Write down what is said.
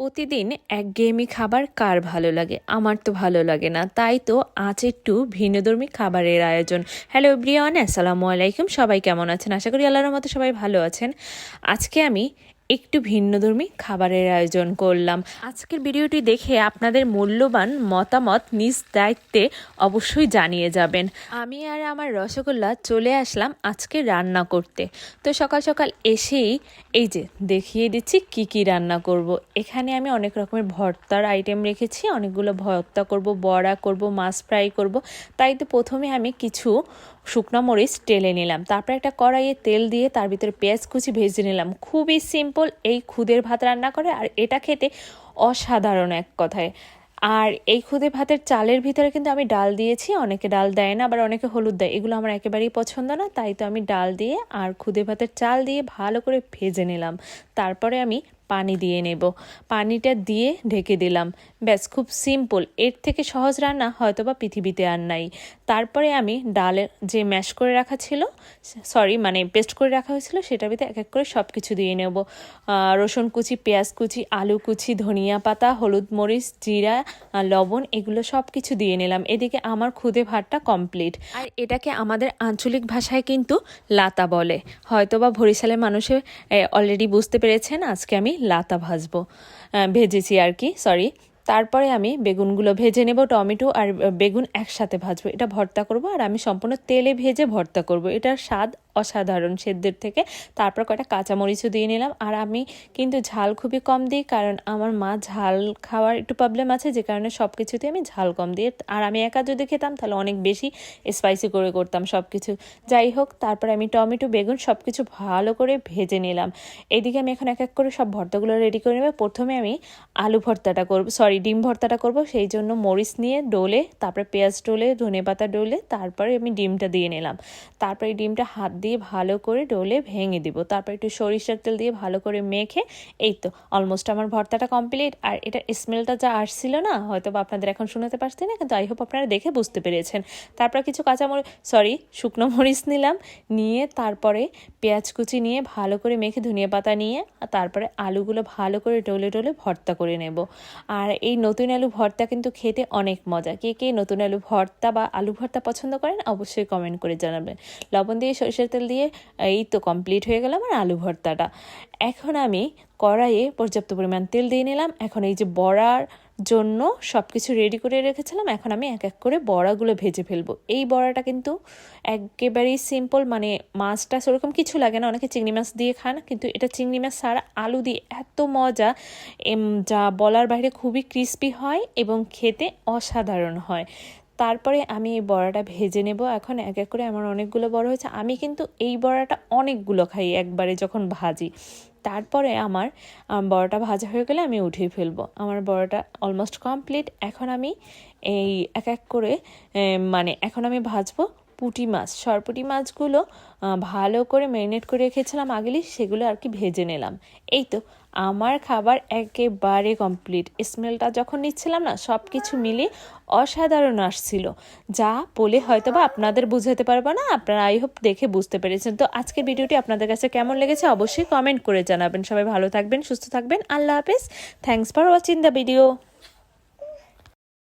প্রতিদিন একঘেয়েমি খাবার কার ভালো লাগে? আমার তো ভালো লাগে না। তাই তো আজ একটু ভিন্নধর্মী খাবারের আয়োজন। হ্যালো ব্রিয়ান আসসালামু আলাইকুম। সবাই কেমন আছেন? আশা করি আল্লাহর মতো সবাই ভালো আছেন। আজকে আমি একটু ভিন্নধর্মী খাবারের আয়োজন করলাম। আজকের ভিডিওটি দেখে আপনাদের মূল্যবান মতামত নিজ দায়িত্বে অবশ্যই জানিয়ে যাবেন। আমি আর আমার রসগোল্লা চলে আসলাম আজকে রান্না করতে। তো সকাল সকাল এসেই এই যে দেখিয়ে দিচ্ছি কি কি রান্না করব। এখানে আমি অনেক রকমের ভর্তার আইটেম রেখেছি, অনেকগুলো ভর্তা করব, বড়া করব, মাছ ফ্রাই করব। তাই তো প্রথমে আমি কিছু শুকনো মরিচ টেলে নিলাম। তারপর একটা কড়াইয়ে তেল দিয়ে তার ভিতরে পেঁয়াজ কুচি ভেজে নিলাম। খুবই সিম্পল এই খুদের ভাত রান্না করে আর এটা খেতে অসাধারণ এক কথায়। আর এই খুদে ভাতের চালের ভিতরে কিন্তু আমি ডাল দিয়েছি, অনেকে ডাল দেয় না, আবার অনেকে হলুদ দেয়। এগুলো আমার একেবারেই পছন্দ না, তাই তো আমি ডাল দিয়ে আর খুদে ভাতের চাল দিয়ে ভালো করে ভেজে নিলাম। তারপরে আমি পানি দিয়ে নেব। পানিটা দিয়ে ঢেকে দিলাম। ব্যাস, খুব সিম্পল এর থেকে সহজ রান্না হয়তো বা পৃথিবীতে আর নাই। তারপরে আমি ডালের যে ম্যাশ করে রাখা ছিল সরি মানে পেস্ট করে রাখা হয়েছিল, সেটার ভিতরে এক এক করে সব কিছু দিয়ে নেব। রসুন কুচি, পেঁয়াজ কুচি, আলু কুচি, ধনিয়া পাতা, হলুদ মরিচ, জিরা লবণ, এগুলো সব কিছু দিয়ে নিলাম। এদিকে আমার খুদে ভাতটা কমপ্লিট আর এটাকে আমাদের আঞ্চলিক ভাষায় কিন্তু লাতা বলে। হয়তো বা বরিশালের মানুষে অলরেডি বুঝতে পেরেছেন, আজকে আমি লাতা ভাজবো। ভেজেছি আর কি সরি তারপরে আমি বেগুনগুলো ভেজে নেব, টমেটো আর বেগুন একসাথে ভাজবো। এটা ভর্তা করব আর আমি সম্পূর্ণ তেলে ভেজে ভর্তা করব। এটার স্বাদ অসাধারণ সেদ্ধের থেকে। তারপর কয়েকটা কাঁচামরিচও দিয়ে নিলাম। আর আমি কিন্তু ঝাল খুবই কম দিই, কারণ আমার মা ঝাল খাওয়ার একটু প্রবলেম আছে, যে কারণে সব কিছুতে আমি ঝাল কম দিই। আর আমি একা যদি খেতাম, তাহলে অনেক বেশি স্পাইসি করে করতাম সব কিছু যাই হোক, তারপরে আমি টমেটো, বেগুন সব কিছু ভালো করে ভেজে নিলাম। এদিকে আমি এখন এক এক করে সব ভর্তাগুলো রেডি করে নেব। প্রথমে আমি আলু ভর্তাটা করব সরি ডিম ভর্তাটা করব। সেই জন্য মরিচ নিয়ে ডোলে, তারপরে পেঁয়াজ ডোলে ধনে পাতা ডোলে, তারপরে আমি ডিমটা দিয়ে নিলাম। তারপরে ডিমটা হাত দিয়ে ভালো করে ডোলে ভেঙে দিব। তারপর একটু সরিষার তেল দিয়ে ভালো করে মেখে, এই তো অলমোস্ট আমার ভর্তাটা কমপ্লিট আর এটা স্মেলটা যা আসছিল না, হয়তো বা আপনাদের এখন শুনতে পারছি না, কিন্তু আই হোপ আপনারা দেখে বুঝতে পেরেছেন। তারপর কিছু কাঁচামরিচ সরি শুকনো মরিচ নিলাম, নিয়ে তারপরে পেঁয়াজ কুচি নিয়ে ভালো করে মেখে ধনিয়া পাতা নিয়ে তারপরে আলুগুলো ভালো করে ডলে ডলে ভর্তা করে নেব। আর এই নতুন আলু ভর্তা কিন্তু খেতে অনেক মজা। কে কে নতুন আলু ভর্তা বা আলু ভর্তা পছন্দ করেন, অবশ্যই কমেন্ট করে জানাবেন। লবণ দিয়ে সরিষার তেল দিয়ে এই তো কমপ্লিট হয়ে গেল আমার আলু ভর্তাটা। এখন আমি কড়াইয়ে পর্যাপ্ত পরিমাণ তেল দিয়ে নিলাম। এখন এই যে বড়ার জন্য সব কিছু রেডি করে রেখেছিলাম, এখন আমি এক এক করে বড়াগুলো ভেজে ফেলব। এই বড়াটা কিন্তু একেবারেই সিম্পল মানে মাছটা সেরকম কিছু লাগে না, অনেকে চিংড়ি মাছ দিয়ে খান, কিন্তু এটা চিংড়ি মাছ ছাড়া আলু দিয়ে এত মজা। যা বলার বাইরে খুবই ক্রিস্পি হয় এবং খেতে অসাধারণ হয়। তারপরে আমি এই বড়াটা ভেজে নেব। এখন এক এক করে আমার অনেকগুলো বড় হয়েছে। আমি কিন্তু এই বড়াটা অনেকগুলো খাই একবারে যখন ভাজি। তারপরে আমার বড়াটা ভাজা হয়ে গেলে আমি উঠিয়ে ফেলব। আমার বড়াটা অলমোস্ট কমপ্লিট এখন আমি এই এক এক করে মানে এখন আমি ভাজবো পুঁটি মাছ। সরপুটি মাছগুলো ভালো করে ম্যারিনেট করে রেখেছিলাম আগেলি, সেগুলো আর কি ভেজে নিলাম। এই তো আমার খাবার একেবারে কমপ্লিট। স্মেলটা যখন নিচ্ছিলাম না সব কিছু মিলে অসাধারণ আসছিল। যা বলে হয়তো বা আপনাদের বুঝাতে পারব না, আপনারা আই হোপ দেখে বুঝতে পেরেছেন। তো আজকের ভিডিওটি আপনাদের কাছে কেমন লেগেছে অবশ্যই কমেন্ট করে জানাবেন। সবাই ভালো থাকবেন, সুস্থ থাকবেন। আল্লাহ হাফেজ। Thanks for watching the video